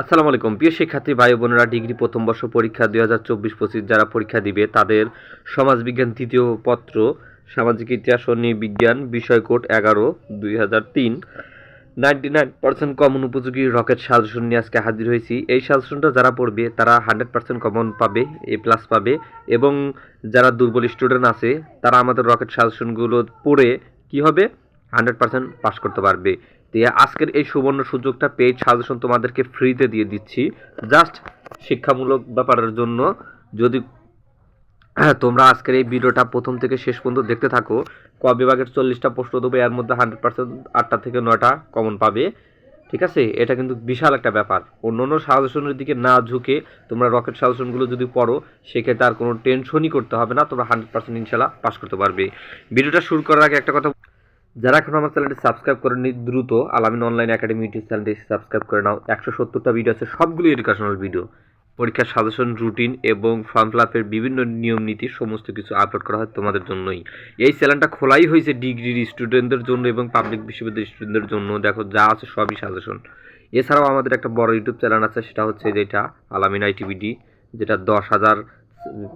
আসসালামু আলাইকুম। প্রিয় শিক্ষার্থী, ভাই বোনেরা, ডিগ্রি প্রথম বর্ষ পরীক্ষা দুই হাজার চব্বিশ পঁচিশ যারা পরীক্ষা দিবে, তাদের সমাজবিজ্ঞান তৃতীয় পত্র, সামাজিক ইতিহাস ও বিজ্ঞান বিষয় কোড এগারো, দুই হাজার তিন। নাইনটি নাইন পার্সেন্ট কমন উপযোগী রকেট সাজেশন নিয়ে আজকে হাজির হয়েছি। এই সাজেশনটা যারা পড়বে, তারা হান্ড্রেড পার্সেন্ট কমন পাবে, এ প্লাস পাবে এবং যারা দুর্বল স্টুডেন্ট আছে, তারা আমাদের রকেট সাজেশনগুলো পড়ে কি হবে? হান্ড্রেড পার্সেন্ট পাস করতে পারবে। দিয়ে আজকের এই সুবর্ণ সুযোগটা পেইড সাজেশন তোমাদেরকে ফ্রিতে দিয়ে দিচ্ছি। জাস্ট শিক্ষামূলক ব্যাপারের জন্য যদি তোমরা আজকের এই ভিডিওটা প্রথম থেকে শেষ পর্যন্ত দেখতে থাকো, ক বিভাগের চল্লিশটা প্রশ্ন দেবো, এর মধ্যে হান্ড্রেড পার্সেন্ট আটটা থেকে নয়টা কমন পাবে। ঠিক আছে? এটা কিন্তু বিশাল একটা ব্যাপার। অন্য অন্য সাজেশনের দিকে না ঝুঁকে তোমরা রকেট সাজেশনগুলো যদি পড়ো, সেক্ষেত্রে আর কোনো টেনশনই করতে হবে না, তোমরা হান্ড্রেড পার্সেন্ট ইনশাল্লাহ পাস করতে পারবে। ভিডিওটা শুরু করার আগে একটা কথা যারা এখন আমার চ্যানেলটি সাবস্ক্রাইব করেনি দ্রুত আলামিন অনলাইন একাডেমি ইউটিউব চ্যানেলটি সাবস্ক্রাইব করে নাও। একশো সত্তরটা ভিডিও আছে সবগুলো এডুকেশনাল ভিডিও পরীক্ষার সাজেশন রুটিন এবং ফর্ম ফিল আপের বিভিন্ন নিয়ম নীতি সমস্ত কিছু আপলোড করা হয় তোমাদের জন্যই। এই চ্যানেলটা খোলাই হয়েছে ডিগ্রির স্টুডেন্টদের জন্য এবং পাবলিক বিশ্ববিদ্যালয়ের স্টুডেন্টদের জন্য। দেখো, যা আছে সবই সাজেশন এছাড়াও আমাদের একটা বড় ইউটিউব চ্যানেল আছে, সেটা হচ্ছে যেটা আলামিন আইটিভিডি, যেটা দশ হাজার,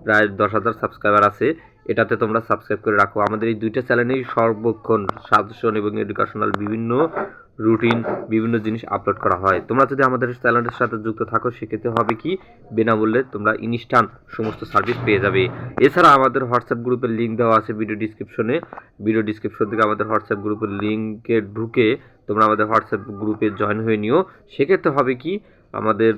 প্রায় দশ হাজার সাবস্ক্রাইবার আছে। এটাতে তোমরা সাবস্ক্রাইব করে রাখো। আমাদের এই দুইটা চ্যানেলেই সর্বক্ষণ সাজেশন এবং এডুকেশনাল বিভিন্ন রুটিন বিভিন্ন জিনিস আপলোড করা হয়। তোমরা যদি আমাদের চ্যানেলের সাথে যুক্ত থাকো, সেক্ষেত্রে হবে কি? বিনামূল্যে তোমরা ইনস্ট্যান্ট সমস্ত সার্ভিস পেয়ে যাবে। এছাড়া আমাদের হোয়াটসঅ্যাপ গ্রুপের লিঙ্ক দেওয়া আছে ভিডিও ডিসক্রিপশনে ভিডিও ডিসক্রিপশন থেকে আমাদের হোয়াটসঅ্যাপ গ্রুপের লিঙ্কে ঢুকে তোমরা আমাদের হোয়াটসঅ্যাপ গ্রুপে জয়েন হয়ে নিও। সেক্ষেত্রে হবে কি? আমাদের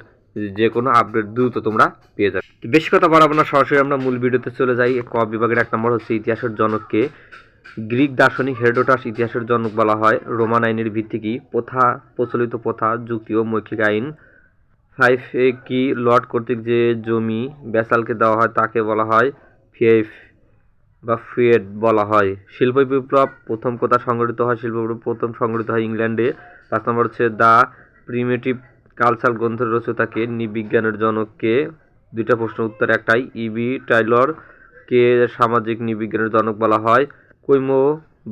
যে কোনো আপডেট দ্রুত তোমরা পেয়ে যাবে। বেশি কথা বাড়াবো না, সরাসরি আমরা মূল ভিডিওতে চলে যাই। ক বিভাগের এক নম্বর হচ্ছে ইতিহাসের জনককে গ্রিক দার্শনিক হেরোডোটাস ইতিহাসের জনক বলা হয়। রোমান আইনের ভিত্তি কি? প্রথা, প্রচলিত প্রথা, যুক্তি ও মৌখিক আইন। ফাইভ এ কি লর্ড কর্তৃক যে জমি ব্যাসালকে দেওয়া হয় তাকে বলা হয় ফিএফ বা ফিয়েড বলা হয়। শিল্প বিপ্লব প্রথম কথা সংগঠিত হয়? শিল্প বিপ্লব প্রথম সংগঠিত হয় ইংল্যান্ডে। পাঁচ নম্বর হচ্ছে দ্য প্রিমেটিভ কালচার গ্রন্থের রচয়িতাকে নিবিজ্ঞানের জনককে, দুইটা প্রশ্ন উত্তর একটাই, ইবি টাইলর কে সামাজিক নিবিজ্ঞানের জনক বলা হয় কৈম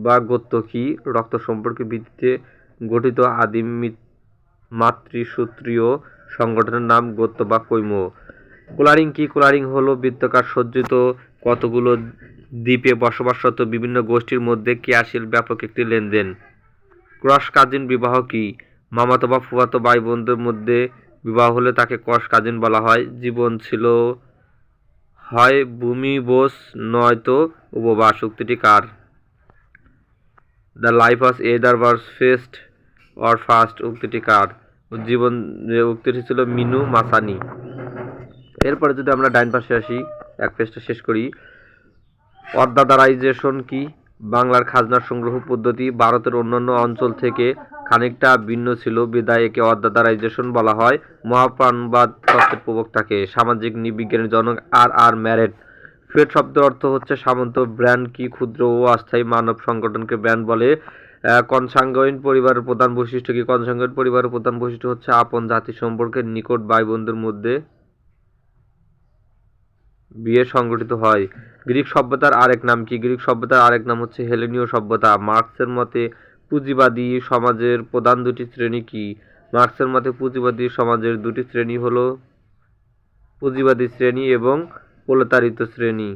বা গোত্র কি, রক্ত সম্পর্কে ভিত্তিতে গঠিত আদিম মাতৃসূত্রীয় সংগঠনের নাম গোত্র বা কৈম কোলারিং কি? কোলারিং হলো বৃত্তকার সজ্জিত কতগুলো দ্বীপে বসবাসরত বিভিন্ন গোষ্ঠীর মধ্যে ক্রিয়াশীল ব্যাপক একটি লেনদেন। ক্রস কাজিন বিবাহ কি? মামাতো বা ফুফাতো ভাই বোনদের মধ্যে বিবাহ হলে তাকে ক্রস কাজিন বলা হয়। জীবন ছিল, হয় ভূমি, বোস, নয়তো উপবাস। উক্তিটি কার? The life of either worse fest or first উক্তিটি কার? জীবন যে উক্তিটি ছিল মিনু মাসানি। এরপরে যদি আমরা ডাইন পাশে আসি, এক পেজটা শেষ করি। অর্দাদারাইজেশন কি? বাংলার খাজনার সংগ্রহ পদ্ধতি, ভারতের অন্যান্য অঞ্চল থেকে খানিকটা ভিন্ন ছিল। বিদায় একে অর্দাদারাইজেশন বলা হয়। মহাপ্রাণবাদ তত্ত্বের প্রবক্তাকে সামাজিক নিবিজ্ঞানের জনক আর আর ম্যারেট। ফ্রেড শব্দের অর্থ হচ্ছে সামন্ত ব্র্যান্ড কি ক্ষুদ্র ও অস্থায়ী মানব সংগঠনকে ব্র্যান্ড বলে? কনসাঙ্গইন পরিবারের প্রধান বৈশিষ্ট্য কি? কনসাঙ্গইন পরিবারের প্রধান বৈশিষ্ট্য হচ্ছে আপন জাতি সম্পর্কের নিকট ভাই বন্ধুর মধ্যে বিয়ে সংগঠিত হয়। গ্রিক সভ্যতার আরেক নাম কি? গ্রিক সভ্যতার আরেক নাম হচ্ছে হেলেনীয় সভ্যতা। মার্কসের মতে পুঁজিবাদী সমাজের প্রধান দুটি শ্রেণি কি? মার্কসের মতে পুঁজিবাদী সমাজের দুটি শ্রেণি হলো পুঁজিবাদী শ্রেণি এবং প্রলতারিত শ্রেণি।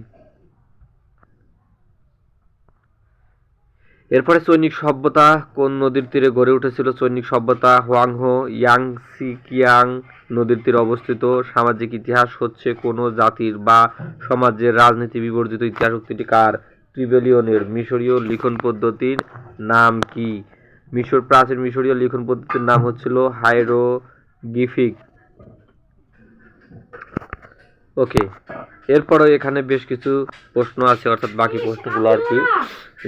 এরপরে সৈনিক সভ্যতা কোন নদীর তীরে গড়ে উঠেছিল? সৈনিক সভ্যতা হোয়াংহো, ইয়াংসিকিয়াং নদীর তীরে অবস্থিত। সামাজিক ইতিহাস হচ্ছে কোনো জাতির বা সমাজের রাজনীতি বিবর্জিত ইতিহাস উক্তিটি কার? ট্রিবেলিয়নের মিশরীয় লিখন পদ্ধতির নাম কি? মিশর প্রাচীন মিশরীয় লিখন পদ্ধতির নাম হচ্ছিল হাইরোগিফিক। ওকে এরপরও এখানে বেশ কিছু প্রশ্ন আছে, অর্থাৎ বাকি প্রশ্নগুলো আর কি।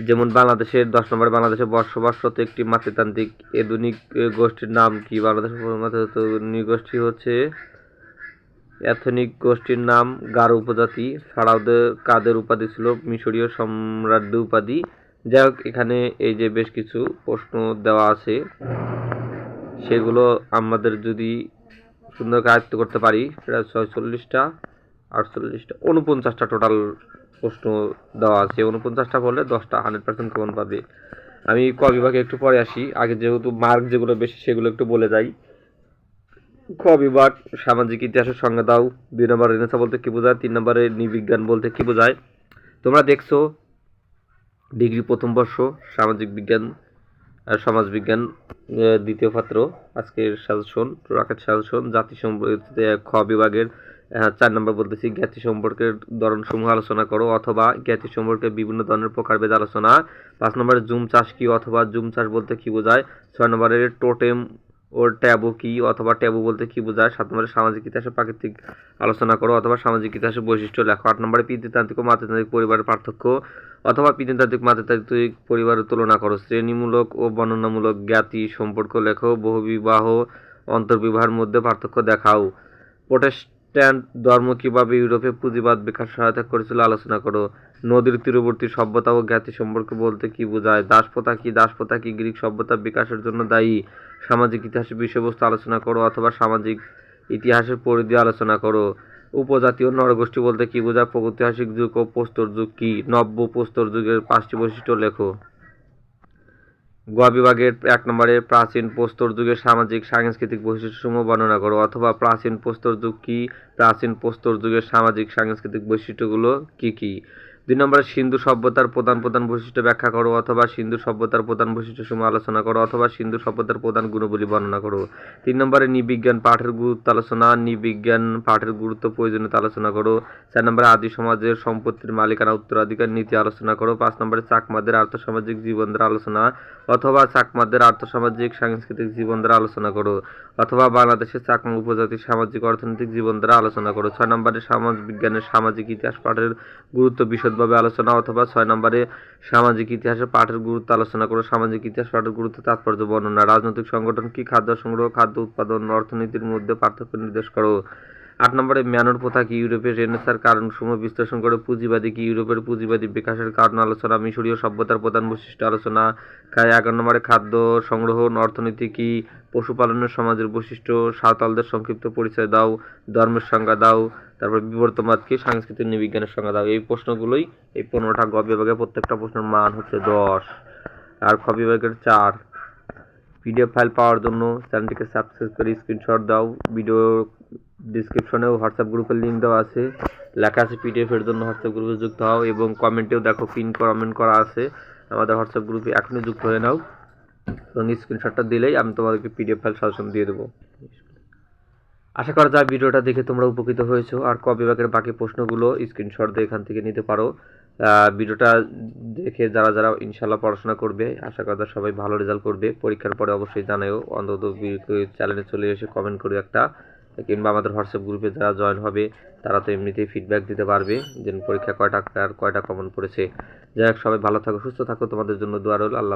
যেমন বাংলাদেশের দশ নম্বরে, বাংলাদেশে বসবাসরত একটি মাতৃতান্ত্রিক এদুনিক গোষ্ঠীর নাম কি? বাংলাদেশের মাতৃতান্ত্রিক গোষ্ঠী হচ্ছে এথনিক গোষ্ঠীর নাম গারো উপজাতি। ছাড়াও কাদের উপাধি ছিল? মিশরীয় সম্রাজ্য উপাধি। যাই হোক, এখানে এই যে বেশ কিছু প্রশ্ন দেওয়া আছে, সেগুলো আমাদের যদি সুন্দর আয়ত্ত করতে পারি, সেটা ছয়চল্লিশটা, আটচল্লিশটা উনপঞ্চাশটা টোটাল প্রশ্ন দেওয়া আছে। উনপঞ্চাশটা বললে দশটা, হান্ড্রেড পার্সেন্ট কমন পাবে। আমি ক বিভাগে একটু পরে আসি। আগে যেহেতু মার্ক যেগুলো বেশি, সেগুলো একটু বলে যাই। খ বিভাগ সামাজিক ইতিহাসের সংজ্ঞা দাও। দুই নম্বর রেনেসা বলতে কি বোঝায়, তিন নম্বরে নৃবিজ্ঞান বলতে কি বোঝায়। তোমরা দেখছ, ডিগ্রি প্রথম বর্ষ, সামাজিক বিজ্ঞান আর সমাজবিজ্ঞান দ্বিতীয় পাত্র, আজকের সাজেশন, রকেট সাজেশন, জাতি সম্পর্কে খ বিভাগের চার নম্বর বলতেছি, জ্ঞাতি সম্পর্কের ধরনসমূহ আলোচনা করো, অথবা জ্ঞাতি সম্পর্কে বিভিন্ন ধরনের প্রকারভেদ আলোচনা। পাঁচ নম্বরে জুম চাষ কি, অথবা জুম চাষ বলতে কি বোঝায়। ছয় নম্বরে টোটেম ও ট্যাবু কি অথবা ট্যাবু বলতে কি বোঝায়? সাত নম্বরে সামাজিক ইতিহাসে প্রাকৃতিক আলোচনা করো অথবা সামাজিক ইতিহাসের বৈশিষ্ট্য লেখো। আট নম্বরে পিতৃতান্ত্রিক ও মাতৃতান্ত্রিক পরিবারের পার্থক্য অথবা পিতৃতান্ত্রিক, মাতৃতান্ত্রিক পরিবারের তুলনা করো। শ্রেণীমূলক ও বর্ণনামূলক জ্ঞাতি সম্পর্ক লেখো। বহুবিবাহ, অন্তর্বিবাহের মধ্যে পার্থক্য দেখাও। প্রোটেস্ট্যান্ট ধর্ম কীভাবে ইউরোপে পুঁজিবাদ বিকাশ সহায়তা করেছিল আলোচনা করো। নদীর তীরবর্তী সভ্যতা ও জ্ঞাতি সম্পর্ক বলতে কি বোঝায়? দাসপ্রথা কি? দাসপ্রথা কি গ্রিক সভ্যতার বিকাশের জন্য দায়ী? সামাজিক ইতিহাসের বিষয়বস্তু আলোচনা করো অথবা সামাজিক ইতিহাসের পরিধি আলোচনা করো। উপজাতীয় নরগোষ্ঠী বলতে কি বোঝায়? প্রাগৈতিহাসিক যুগ ও প্রস্তর যুগ কি? নব্য প্রস্তর যুগের পাঁচটি বৈশিষ্ট্য লেখো। গ বিভাগের এক নম্বরে প্রাচীন প্রস্তর যুগের সামাজিক সাংস্কৃতিক বৈশিষ্ট্যসমূহ বর্ণনা করো অথবা প্রাচীন প্রস্তর যুগ কি? প্রাচীন প্রস্তর যুগের সামাজিক সাংস্কৃতিক বৈশিষ্ট্যগুলো কি কি? দুই নম্বরে সিন্ধু সভ্যতার প্রধান প্রধান বৈশিষ্ট্য ব্যাখ্যা করো, অথবা সিন্ধু সভ্যতার প্রধান বৈশিষ্ট্যসমূহ আলোচনা করো, অথবা সিন্ধু সভ্যতার প্রধান গুণগুলি বর্ণনা করো। তিন নম্বরে নৃবিজ্ঞান পাঠের গুরুত্ব আলোচনা নৃবিজ্ঞান পাঠের গুরুত্ব প্রয়োজনীয়তা আলোচনা করো। চার নম্বরে আদি সমাজের সম্পত্তির মালিকানা, উত্তরাধিকার নীতি আলোচনা করো। পাঁচ নম্বরে চাকমাদের আর্থসামাজিক জীবন দ্বারা আলোচনা, অথবা চাকমাদের আর্থসামাজিক সাংস্কৃতিক জীবন দ্বারা আলোচনা করো, অথবা বাংলাদেশের চাকমা উপজাতির সামাজিক, অর্থনৈতিক জীবন দ্বারা আলোচনা করো। ছয় নম্বরে সমাজ বিজ্ঞানের সামাজিক ইতিহাস পাঠের গুরুত্ব বিশদভাবে আলোচনা অথবা ছয় নম্বরে সামাজিক ইতিহাসের পাঠের গুরুত্ব আলোচনা করো সামাজিক ইতিহাস পাঠের গুরুত্ব, তাৎপর্য, বর্ণনা, রাজনৈতিক সংগঠন কি খাদ্য সংগ্রহ, খাদ্য উৎপাদন, অর্থনীতির মধ্যে পার্থক্য নির্দেশ করো। আট নম্বরে ম্যানর প্রথা কি ইউরোপের রেনেসার কারণসমূহ বিশ্লেষণ করে পুঁজিবাদী কি ইউরোপের পুঁজিবাদী বিকাশের কারণ আলোচনা, মিশরীয় সভ্যতার প্রধান বৈশিষ্ট্য আলোচনা, খায় এগারো নম্বরে খাদ্য সংগ্রহণ অর্থনীতি কি পশুপালনের সমাজের বৈশিষ্ট্য, সাঁওতালদের সংক্ষিপ্ত পরিচয় দাও, ধর্মের সংজ্ঞা দাও, তারপর বিবর্তবাদ কি সাংস্কৃতিক নৃবিজ্ঞানের সংজ্ঞা দাও, এই প্রশ্নগুলোই এই পনেরোটা গ প্রত্যেকটা প্রশ্নের মান হচ্ছে দশ। আর খ চার। পিডিএফ ফাইল পাওয়ার জন্য চ্যানেলটিকে সাবস্ক্রাইব করে স্ক্রিনশট দাও, ভিডিও ডিসক্রিপশনেও হোয়াটসঅ্যাপ গ্রুপের লিঙ্ক দেওয়া আছে। লেখা আছে পিডিএফ এর জন্য হোয়াটসঅ্যাপ গ্রুপে যুক্ত হও এবং কমেন্টেও দেখো পিন কমেন্ট করা আছে। আমাদের হোয়াটসঅ্যাপ গ্রুপে এখনই যুক্ত হয়ে নাও। এবং স্ক্রিনশটটা দিলেই আমি তোমাদেরকে পিডিএফ ফাইল সাজেশন দিয়ে দেবো। আশা করা যায় ভিডিওটা দেখে তোমরা উপকৃত হয়েছো। আর ক বিভাগের বাকি প্রশ্নগুলো স্ক্রিনশট দিয়ে এখান থেকে নিতে পারো। ভিডিওটা দেখে যারা যারা ইনশাল্লাহ পড়াশোনা করবে, আশা করা সবাই ভালো রেজাল্ট করবে। পরীক্ষার পরে অবশ্যই জানাও অন্তত চ্যানেলে চলে এসে কমেন্ট করে একটা। কিংবা আমাদের হোয়াটসঅ্যাপ গ্রুপে যারা জয়েন হবে, তারা তো এমনিতেই ফিডব্যাক দিতে পারবে যে পরীক্ষা কয়টা আর কয়টা কমন পড়েছে। যাই হোক, সবাই ভালো থাকো, সুস্থ থাকো। তোমাদের জন্য দোয়া রইল। আল্লাহ